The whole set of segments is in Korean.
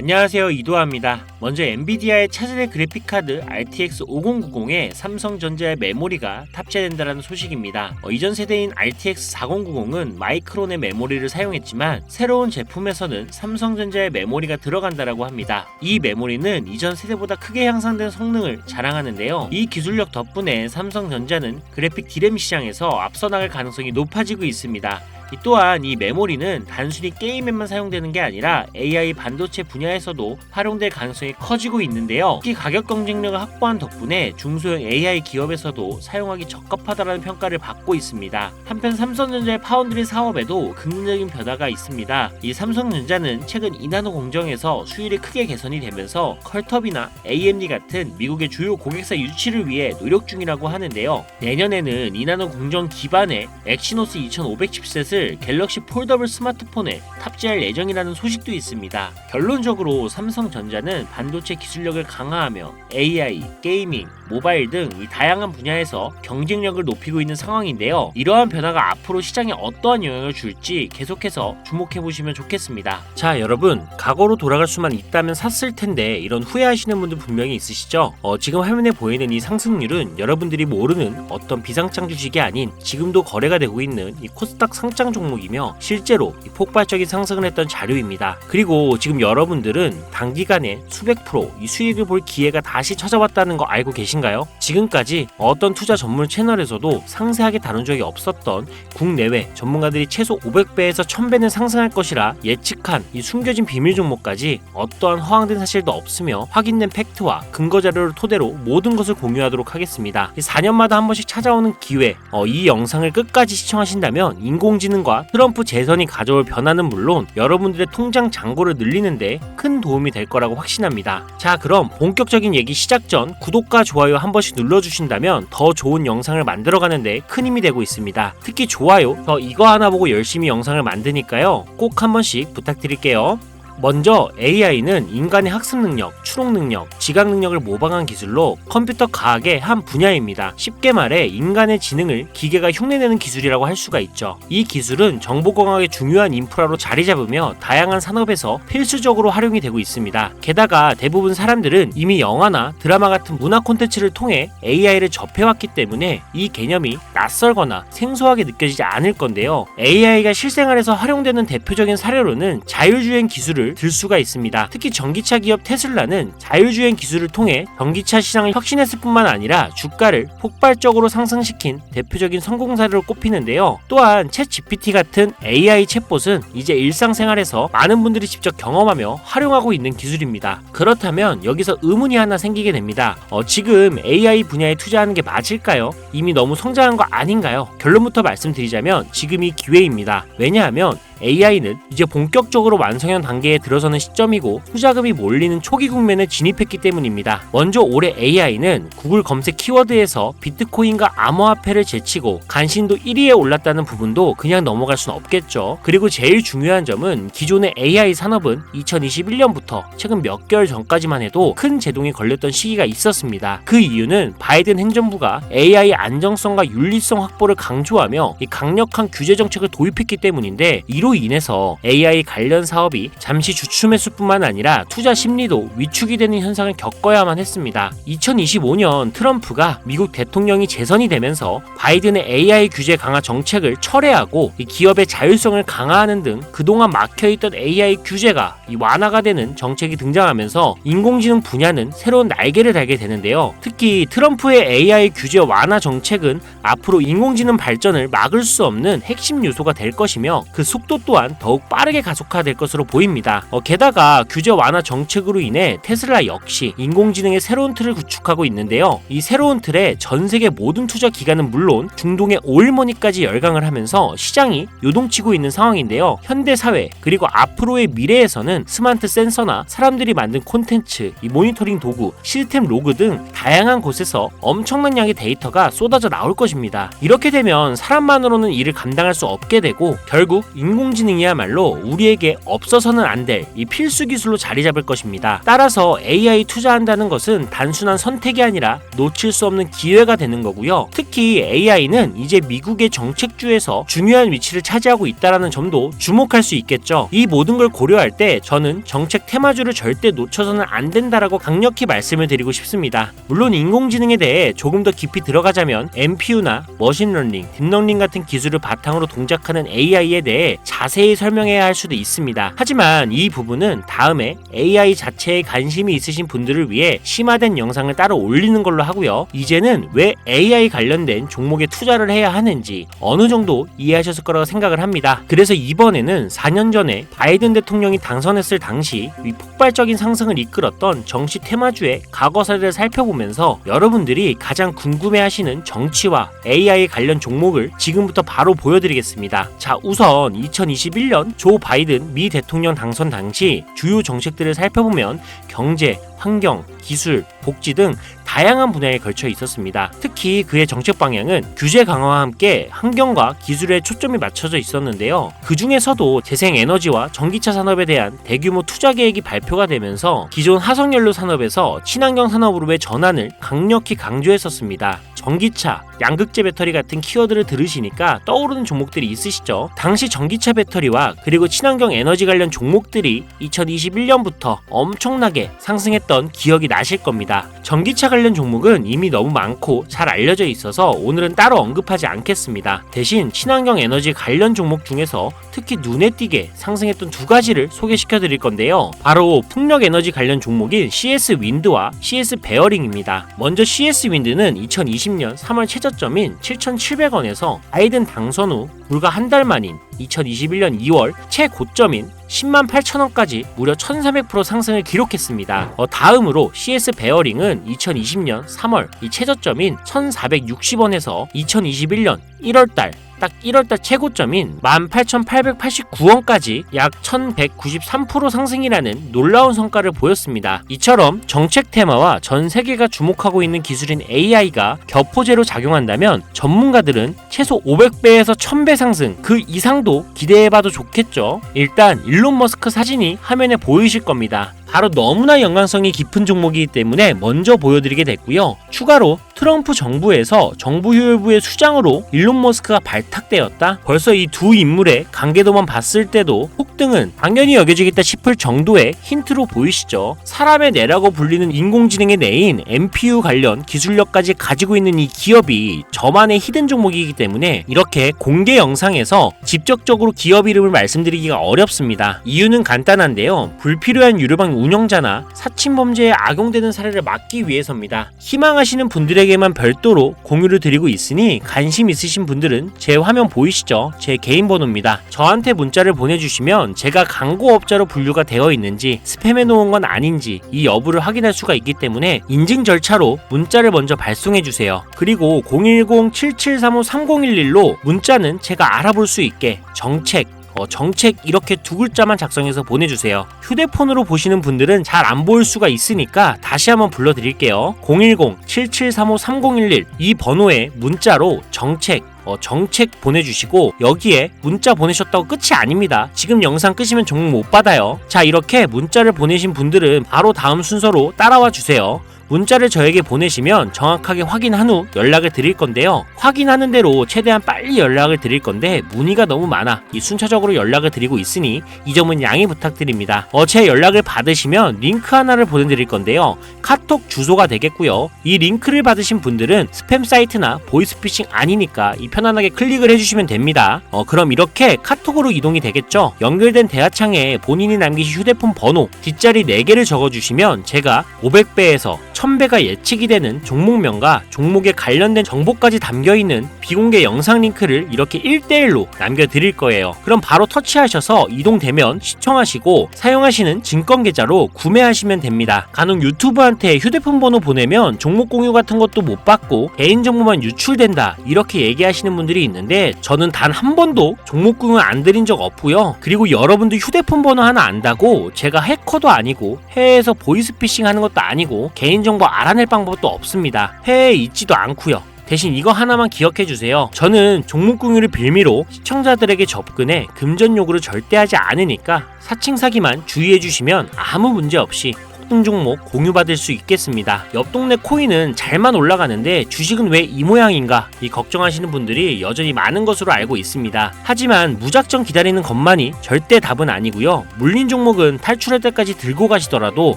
안녕하세요 이도아입니다. 먼저 엔비디아의 차세대 그래픽카드 RTX 5090에 삼성전자의 메모리가 탑재된다는 소식입니다. 어, 이전 세대인 RTX 4090은 마이크론의 메모리를 사용했지만 새로운 제품에서는 삼성전자의 메모리가 들어간다라고 합니다. 이 메모리는 이전 세대보다 크게 향상된 성능을 자랑하는데요. 이 기술력 덕분에 삼성전자는 그래픽 디램 시장에서 앞서 나갈 가능성이 높아지고 있습니다. 이 또한 이 메모리는 단순히 게임에만 사용되는 게 아니라 AI 반도체 분야에서도 활용될 가능성이 커지고 있는데요. 특히 가격 경쟁력을 확보한 덕분에 중소형 AI 기업에서도 사용하기 적합하다는 평가를 받고 있습니다. 한편 삼성전자의 파운드리 사업에도 긍정적인 변화가 있습니다. 이 삼성전자는 최근 이나노 공정에서 수율이 크게 개선이 되면서 컬터비나 AMD 같은 미국의 주요 고객사 유치를 위해 노력 중이라고 하는데요. 내년에는 이나노 공정 기반의 엑시노스 2500 칩셋을 갤럭시 폴더블 스마트폰에 탑재할 예정이라는 소식도 있습니다. 결론적으로 삼성전자는 반 도체 기술력을 강화하며 AI, 게이밍, 모바일 등 이 다양한 분야에서 경쟁력을 높이고 있는 상황인데요. 이러한 변화가 앞으로 시장에 어떠한 영향을 줄지 계속해서 주목해 보시면 좋겠습니다. 자, 여러분, 과거로 돌아갈 수만 있다면 샀을 텐데 이런 후회하시는 분들 분명히 있으시죠? 어, 지금 화면에 보이는 이 상승률은 여러분들이 모르는 어떤 비상장 주식이 아닌 지금도 거래가 되고 있는 이 코스닥 상장 종목이며 실제로 이 폭발적인 상승을 했던 자료입니다. 그리고 지금 여러분들은 단기간에 수백 프로 이 수익을 볼 기회가 다시 찾아왔다는 거 알고 계신가요? 지금까지 어떤 투자 전문 채널에서도 상세하게 다룬 적이 없었던 국내외 전문가들이 최소 500배에서 1000배는 상승할 것이라 예측한 이 숨겨진 비밀 종목까지 어떠한 허황된 사실도 없으며 확인된 팩트와 근거 자료를 토대로 모든 것을 공유하도록 하겠습니다. 4년마다 한 번씩 찾아오는 기회, 어, 이 영상을 끝까지 시청하신다면 인공지능과 트럼프 재선이 가져올 변화는 물론 여러분들의 통장 잔고를 늘리는데 큰 도움이 될 거라고 확신합니다. 자, 그럼 본격적인 얘기 시작 전 구독과 좋아요 한 번씩 눌러주신다면 더 좋은 영상을 만들어가는데 큰 힘이 되고 있습니다. 특히 좋아요, 저 이거 하나 보고 열심히 영상을 만드니까요. 꼭 한 번씩 부탁드릴게요. 먼저 AI는 인간의 학습 능력, 추론 능력, 지각 능력을 모방한 기술로 컴퓨터 과학의 한 분야입니다. 쉽게 말해 인간의 지능을 기계가 흉내내는 기술이라고 할 수가 있죠. 이 기술은 정보공학의 중요한 인프라로 자리 잡으며 다양한 산업에서 필수적으로 활용이 되고 있습니다. 게다가 대부분 사람들은 이미 영화나 드라마 같은 문화 콘텐츠를 통해 AI를 접해왔기 때문에 이 개념이 낯설거나 생소하게 느껴지지 않을 건데요. AI가 실생활에서 활용되는 대표적인 사례로는 자율주행 기술을 들 수가 있습니다. 특히 전기차 기업 테슬라는 자율주행 기술을 통해 전기차 시장을 혁신했을 뿐만 아니라 주가를 폭발적으로 상승시킨 대표적인 성공 사례로 꼽히는데요. 또한 챗 GPT 같은 AI 챗봇은 이제 일상생활에서 많은 분들이 직접 경험하며 활용하고 있는 기술입니다. 그렇다면 여기서 의문이 하나 생기게 됩니다. 어, 지금 AI 분야에 투자하는 게 맞을까요? 이미 너무 성장한 거 아닌가요? 결론부터 말씀드리자면 지금이 기회입니다. 왜냐하면 AI는 이제 본격적으로 완성형 단계에 들어서는 시점이고 투자금이 몰리는 초기 국면에 진입했기 때문입니다. 먼저 올해 AI는 구글 검색 키워드에서 비트코인과 암호화폐를 제치고 간신도 1위에 올랐다는 부분도 그냥 넘어갈 순 없겠죠. 그리고 제일 중요한 점은 기존의 AI 산업은 2021년부터 최근 몇 개월 전까지만 해도 큰 제동이 걸렸던 시기가 있었습니다. 그 이유는 바이든 행정부가 AI 안정성과 윤리성 확보를 강조하며 이 강력한 규제 정책을 도입했기 때문인데 이로 인해서 AI 관련 사업이 잠시 주춤했을 뿐만 아니라 투자 심리도 위축이 되는 현상을 겪어야만 했습니다. 2025년 트럼프가 미국 대통령이 재선이 되면서 바이든의 AI 규제 강화 정책을 철회하고 이 기업의 자율성을 강화하는 등 그동안 막혀있던 AI 규제가 이 완화가 되는 정책이 등장하면서 인공지능 분야는 새로운 날개를 달게 되는데요. 특히 트럼프의 AI 규제 완화 정책은 앞으로 인공지능 발전을 막을 수 없는 핵심 요소가 될 것이며 그 속도 또한 더욱 빠르게 가속화될 것으로 보입니다. 어, 게다가 규제 완화 정책으로 인해 테슬라 역시 인공지능의 새로운 틀을 구축하고 있는데요. 이 새로운 틀에 전 세계 모든 투자 기관은 물론 중동의 오일머니까지 열강을 하면서 시장이 요동치고 있는 상황인데요. 현대 사회 그리고 앞으로의 미래에서는 스마트 센서나 사람들이 만든 콘텐츠, 이 모니터링 도구, 시스템 로그 등 다양한 곳에서 엄청난 양의 데이터가 쏟아져 나올 것입니다. 이렇게 되면 사람만으로는 일을 감당할 수 없게 되고 결국 인공 인공지능이야말로 우리에게 없어서는 안 될 이 필수 기술로 자리 잡을 것입니다. 따라서 AI 투자한다는 것은 단순한 선택이 아니라 놓칠 수 없는 기회가 되는 거고요. 특히 AI는 이제 미국의 정책주에서 중요한 위치를 차지하고 있다는 점도 주목할 수 있겠죠. 이 모든 걸 고려할 때 저는 정책 테마주를 절대 놓쳐서는 안 된다라고 강력히 말씀을 드리고 싶습니다. 물론 인공지능에 대해 조금 더 깊이 들어가자면 MPU나 머신러닝, 딥러닝 같은 기술을 바탕으로 동작하는 AI에 대해 자세히 설명해야 할 수도 있습니다. 하지만 이 부분은 다음에 AI 자체에 관심이 있으신 분들을 위해 심화된 영상을 따로 올리는 걸로 하고요. 이제는 왜 AI 관련된 종목에 투자를 해야 하는지 어느 정도 이해하셨을 거라고 생각을 합니다. 그래서 이번에는 4년 전에 바이든 대통령이 당선했을 당시 이 폭발적인 상승을 이끌었던 정치 테마주의 과거 사례를 살펴보면서 여러분들이 가장 궁금해하시는 정치와 AI 관련 종목을 지금부터 바로 보여드리겠습니다. 자, 우선 2021년 조 바이든 미 대통령 당선 당시 주요 정책들을 살펴보면 경제, 환경, 기술, 복지 등 다양한 분야에 걸쳐 있었습니다. 특히 그의 정책 방향은 규제 강화와 함께 환경과 기술에 초점이 맞춰져 있었는데요. 그 중에서도 재생 에너지와 전기차 산업에 대한 대규모 투자 계획이 발표가 되면서 기존 화석연료 산업에서 친환경 산업으로의 전환을 강력히 강조했었습니다. 전기차, 양극재 배터리 같은 키워드를 들으시니까 떠오르는 종목들이 있으시죠? 당시 전기차 배터리와 그리고 친환경 에너지 관련 종목들이 2021년부터 엄청나게 상승했던 기억이 나실 겁니다. 전기차 관련 종목은 이미 너무 많고 잘 알려져 있어서 오늘은 따로 언급하지 않겠습니다. 대신 친환경 에너지 관련 종목 중에서 특히 눈에 띄게 상승했던 두 가지를 소개시켜 드릴 건데요. 바로 풍력 에너지 관련 종목인 CS 윈드와 CS 베어링입니다. 먼저 CS 윈드는 2020년 3월 최저점인 7,700원에서 바이든 당선 후 불과 한 달 만인 2021년 2월 최고점인 10만 8천원까지 무려 1300% 상승을 기록했습니다. 어, 다음으로 CS 베어링은 2020년 3월 이 최저점인 1460원에서 2021년 1월달 딱 1월달 최고점인 18,889원까지 약 1,193% 상승이라는 놀라운 성과를 보였습니다. 이처럼 정책 테마와 전 세계가 주목하고 있는 기술인 AI가 격포제로 작용한다면 전문가들은 최소 500배에서 1000배 상승 그 이상도 기대해봐도 좋겠죠. 일단 일론 머스크 사진이 화면에 보이실 겁니다. 바로 너무나 연관성이 깊은 종목이기 때문에 먼저 보여드리게 됐고요. 추가로 트럼프 정부에서 정부 효율부의 수장으로 일론 머스크가 발탁되었다. 벌써 이 두 인물의 관계도만 봤을 때도 폭등은 당연히 여겨지겠다 싶을 정도의 힌트로 보이시죠. 사람의 뇌라고 불리는 인공지능의 뇌인 MPU 관련 기술력까지 가지고 있는 이 기업이 저만의 히든 종목이기 때문에 이렇게 공개 영상에서 직접적으로 기업 이름을 말씀드리기가 어렵습니다. 이유는 간단한데요. 불필요한 유료방 운영자나 사칭 범죄에 악용되는 사례를 막기 위해서입니다. 희망하시는 분들에게만 별도로 공유를 드리고 있으니 관심 있으신 분들은 제 화면 보이시죠? 제 개인 번호입니다. 저한테 문자를 보내주시면 제가 광고업자로 분류가 되어 있는지 스팸해 놓은 건 아닌지 이 여부를 확인할 수가 있기 때문에 인증 절차로 문자를 먼저 발송해 주세요. 그리고 010-7735-3011로 문자는 제가 알아볼 수 있게 정책 어, 정책 이렇게 두 글자만 작성해서 보내주세요. 휴대폰으로 보시는 분들은 잘 안 보일 수가 있으니까 다시 한번 불러드릴게요. 010-7735-3011 이 번호에 문자로 정책 어, 정책 보내주시고 여기에 문자 보내셨다고 끝이 아닙니다. 지금 영상 끄시면 종목 못 받아요. 자 이렇게 문자를 보내신 분들은 바로 다음 순서로 따라와 주세요. 문자를 저에게 보내시면 정확하게 확인한 후 연락을 드릴 건데요. 확인하는 대로 최대한 빨리 연락을 드릴 건데 문의가 너무 많아 이 순차적으로 연락을 드리고 있으니 이 점은 양해 부탁드립니다. 어, 제 연락을 받으시면 링크 하나를 보내드릴 건데요. 카톡 주소가 되겠고요. 이 링크를 받으신 분들은 스팸 사이트나 보이스피싱 아니니까 이 편안하게 클릭을 해주시면 됩니다. 어, 그럼 이렇게 카톡으로 이동이 되겠죠. 연결된 대화창에 본인이 남기신 휴대폰 번호 뒷자리 4개를 적어주시면 제가 500배에서 1000배가 예측이 되는 종목명과 종목에 관련된 정보까지 담겨있는 비공개 영상 링크를 이렇게 1대1로 남겨드릴 거예요. 그럼 바로 터치하셔서 이동되면 시청하시고 사용하시는 증권 계좌로 구매하시면 됩니다. 간혹 유튜브한테 휴대폰 번호 보내면 종목 공유 같은 것도 못 받고 개인정보만 유출된다 이렇게 얘기하시는 분들이 있는데 저는 단 한 번도 종목 공유 안 드린 적 없고요. 그리고 여러분들 휴대폰 번호 하나 안다고 제가 해커도 아니고 해외에서 보이스피싱 하는 것도 아니고 개인정보 알아낼 방법도 없습니다. 해외에 있지도 않고요. 대신 이거 하나만 기억해 주세요. 저는 종목 공유를 빌미로 시청자들에게 접근해 금전 요구를 절대 하지 않으니까 사칭 사기만 주의해 주시면 아무 문제 없이 폭등 종목 공유받을 수 있겠습니다. 옆 동네 코인은 잘만 올라가는데 주식은 왜 이 모양인가? 이 걱정하시는 분들이 여전히 많은 것으로 알고 있습니다. 하지만 무작정 기다리는 것만이 절대 답은 아니고요. 물린 종목은 탈출할 때까지 들고 가시더라도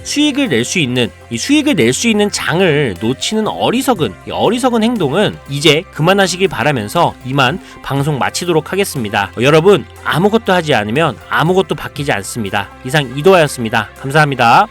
수익을 낼 수 있는 이 수익을 낼 수 있는 장을 놓치는 어리석은 이 어리석은 행동은 이제 그만하시길 바라면서 이만 방송 마치도록 하겠습니다. 어, 여러분 아무것도 하지 않으면 아무것도 바뀌지 않습니다. 이상 이도하였습니다. 감사합니다.